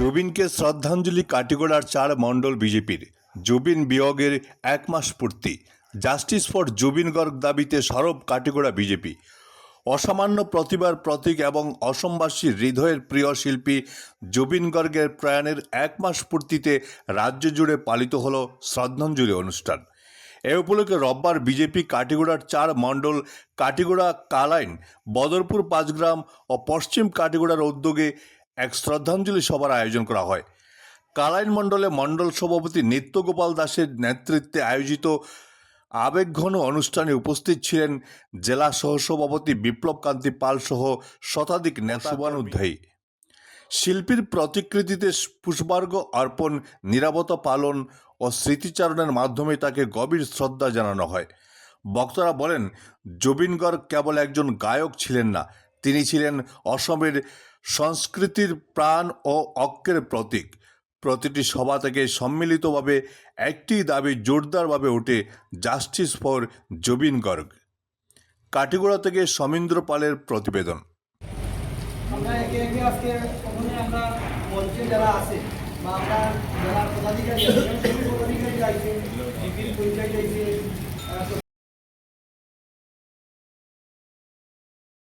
জুবিনকে শ্রদ্ধাঞ্জলি কাটিগড়ার চার মণ্ডল বিজেপির। জুবিন বিয়োগের এক মাস পূর্তি। জাস্টিস ফর জুবিন গর্গ দাবিতে সরব কাটিগড়া বিজেপি। অসামান্য প্রতিভার প্রতীক এবং অসমবাসীর হৃদয়ের প্রিয় শিল্পী জুবিন গর্গের প্রয়াণের এক মাস পূর্তিতে রাজ্য জুড়ে পালিত হল শ্রদ্ধাঞ্জলি অনুষ্ঠান। এ উপলক্ষে রোববার বিজেপি কাটিগড়ার চার মণ্ডল কাটিগড়া কালাইন, বদরপুর, পাঁচগ্রাম ও পশ্চিম কাটিগড়ার উদ্যোগে এক শ্রদ্ধাঞ্জলি সভার আয়োজন করা হয়। কালাইন মণ্ডলে মণ্ডল সভাপতি নিত্যগোপাল দাসের নেতৃত্বে আয়োজিত আবেগঘন অনুষ্ঠানে উপস্থিত ছিলেন জেলা সহসভাপতি বিপ্লব কান্তি পাল সহ শতাধিক নেতাবানুধ্যায়ী শিল্পীর প্রতিকৃতিতে পুষ্পার্ঘ অর্পণ, নিরাপত্তা পালন ও স্মৃতিচারণের মাধ্যমে তাকে গভীর শ্রদ্ধা জানানো হয়। বক্তারা বলেন জুবিন গর্গ কেবল একজন গায়ক ছিলেন না, তিনি ছিলেন অসমের সংস্কৃতির প্রাণ ও ঐক্যের প্রতীক। প্রতিটি সভা থেকে সম্মিলিতভাবে একটি দাবি জোরদারভাবে ওঠে জাস্টিস ফর জুবিন গর্গ কাটিগড়া থেকে সমীন্দ্র পালের প্রতিবেদন। আমরা